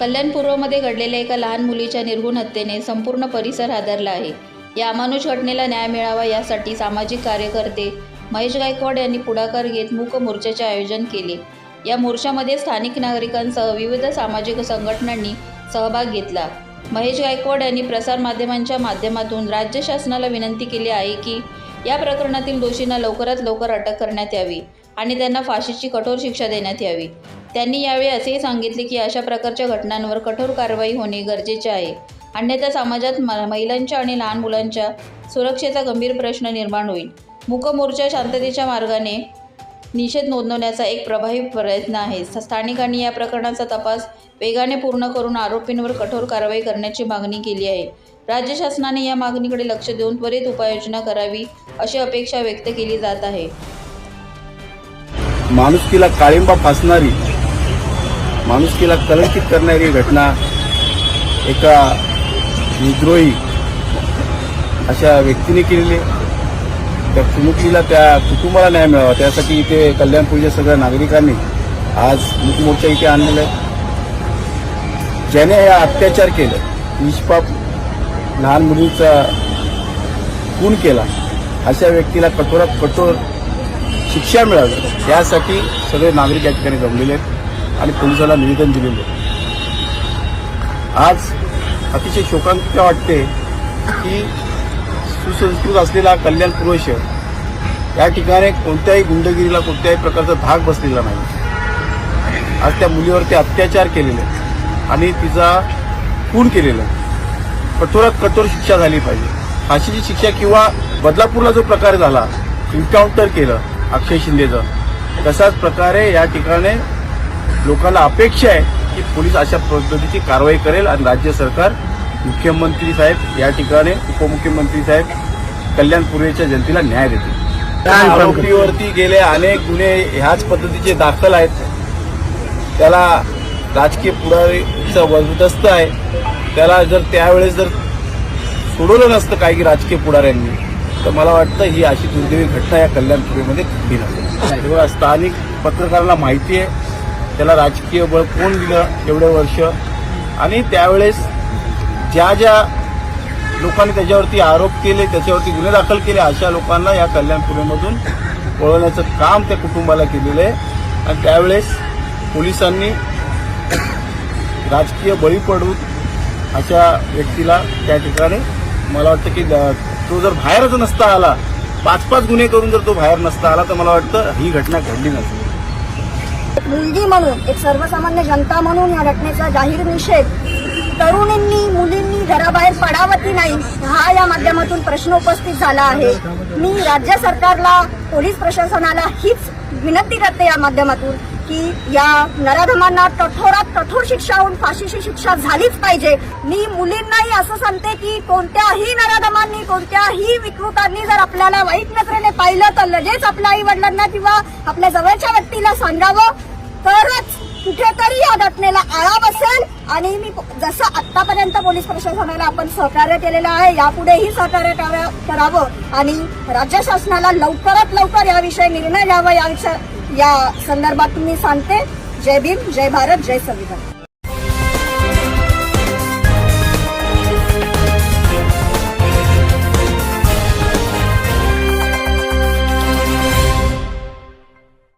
कल्याण पूर्वमध्ये घडलेल्या एका लहान मुलीच्या निर्गुण हत्येने संपूर्ण परिसर हादरला आहे. या अमानुष घटनेला न्याय मिळावा यासाठी सामाजिक कार्यकर्ते महेश गायकवाड यांनी पुढाकार घेत मूक मोर्चाचे आयोजन केले. या मोर्चामध्ये स्थानिक नागरिकांसह विविध सामाजिक संघटनांनी सहभाग घेतला. महेश गायकवाड यांनी प्रसारमाध्यमांच्या माध्यमातून राज्य शासनाला विनंती केली आहे की या प्रकरणातील दोषींना लवकरात लवकर अटक करण्यात यावी. आणि त्यांना फाशीची कठोर शिक्षा देण्यात यावी. त्यांनी यावेळी असेही सांगितले की अशा प्रकारच्या घटनांवर कठोर कारवाई होणे गरजेचे आहे. अन्यथा समाजात म- महिलांच्या आणि लहान मुलांच्या सुरक्षेचा गंभीर प्रश्न निर्माण होईल. मुकमोर्चा शांततेच्या मार्गाने निषेध नोंदवण्याचा एक प्रभावी प्रयत्न आहे. स्थानिकांनी या प्रकरणाचा तपास वेगाने पूर्ण करून आरोपींवर कठोर कारवाई करण्याची मागणी केली आहे. राज्य शासनाने या मागणीकडे लक्ष देऊन त्वरित उपाययोजना करावी अशी अपेक्षा व्यक्त केली जात आहे. माणुसकीला काळिंबा फासणारी माणुसकीला कलंकित करणारी घटना एका विद्रोही अशा व्यक्तीने केलेली त्या चिमुकलीला त्या कुटुंबाला न्याय मिळावा. त्यासाठी इथे कल्याणपूरच्या सगळ्या नागरिकांनी आज मुकमोर्चा इथे आणलेला आहे. ज्याने हे अत्याचार केलं निष्पाप लहान मुलीचा खून केला अशा व्यक्तीला कठोरात कठोर शिक्षा मिळावी. यासाठी सगळे नागरिक या ठिकाणी जमलेले आहेत आणि पोलिसाला निवेदन दिलेले आहे आज अतिशय शोकांत वाटते की सुसंस्कृत असलेला कल्याण पूर्व शहर या ठिकाणी कोणत्याही गुंडगिरीला कोणत्याही प्रकारचा धाक बसलेला नाही. आज त्या मुलीवरती अत्याचार केलेले आणि तिचा खून केलेला कठोरात कठोर शिक्षा झाली पाहिजे. फाशीची शिक्षा किंवा बदलापूरला जो प्रकार झाला एन्काउंटर केलं अक्षय शिंदेचं. तशाच प्रकारे या ठिकाणी लोकांना अपेक्षा आहे की पोलीस अशा पद्धतीची कारवाई करेल आणि राज्य सरकार मुख्यमंत्री साहेब या ठिकाणी उपमुख्यमंत्री साहेब कल्याण पूर्वेच्या जनतेला न्याय देतील. आरोपीवरती गेले अनेक गुन्हे ह्याच पद्धतीचे दाखल आहेत. त्याला राजकीय पुढारीचा वरदस्त आहे. त्याला जर त्यावेळेस जर सोडवलं नसतं काही राजकीय पुढाऱ्यांनी तर मला वाटतं ही अशी दुर्दैवी घटना या कल्याणपुरीमध्ये घडली नसेल. तेव्हा स्थानिक पत्रकारांना माहिती आहे त्याला राजकीय बळ कोण दिलं एवढे वर्ष? आणि त्यावेळेस ज्या ज्या लोकांनी त्याच्यावरती आरोप केले त्याच्यावरती गुन्हे दाखल केले अशा लोकांना या कल्याणपुरीमधून वळवण्याचं काम त्या कुटुंबाला केलेलं आहे. आणि त्यावेळेस पोलिसांनी राजकीय बळी पडून अशा व्यक्तीला त्या ठिकाणी मला वाटतं की द- तो जर बाहेरच नसता आला पाच पाच गुन्हे करून जर तो बाहेर नसता आला तर मला वाटतं ही घटना घडली नसती एक मुलगी म्हणून एक सर्वसामान्य जनता म्हणून या घटनेचा जाहीर निषेध. तरुणींनी मुलींनी घराबाहेर पडावं की नाही हा या माध्यमातून प्रश्न उपस्थित झाला आहे. मी राज्य सरकारला पोलीस प्रशासनाला हीच विनंती करते या माध्यमातून. की या नराधमांना कठोरात कठोर शिक्षा होऊन फाशीची शिक्षा झालीच पाहिजे. मी मुलींनाही असं सांगते की कोणत्याही नराधमांनी कोणत्याही विकृतांनी जर आपल्याला वाईट नजरेने पाहिलं तर लगेच आपल्या आई वडिलांना किंवा आपल्या जवळच्या व्यक्तीला सांगावं. तरच कुठेतरी या घटनेला आळा बसेल आणि मी जसं आतापर्यंत पोलीस प्रशासनाला आपण सहकार्य केलेलं आहे यापुढेही सहकार्य करावं. आणि राज्य शासनाला लवकरात लवकर याविषयी निर्णय घ्यावा याविषयी या संदर्भात मी सांगते. जय भीम जय भारत जय संविधान.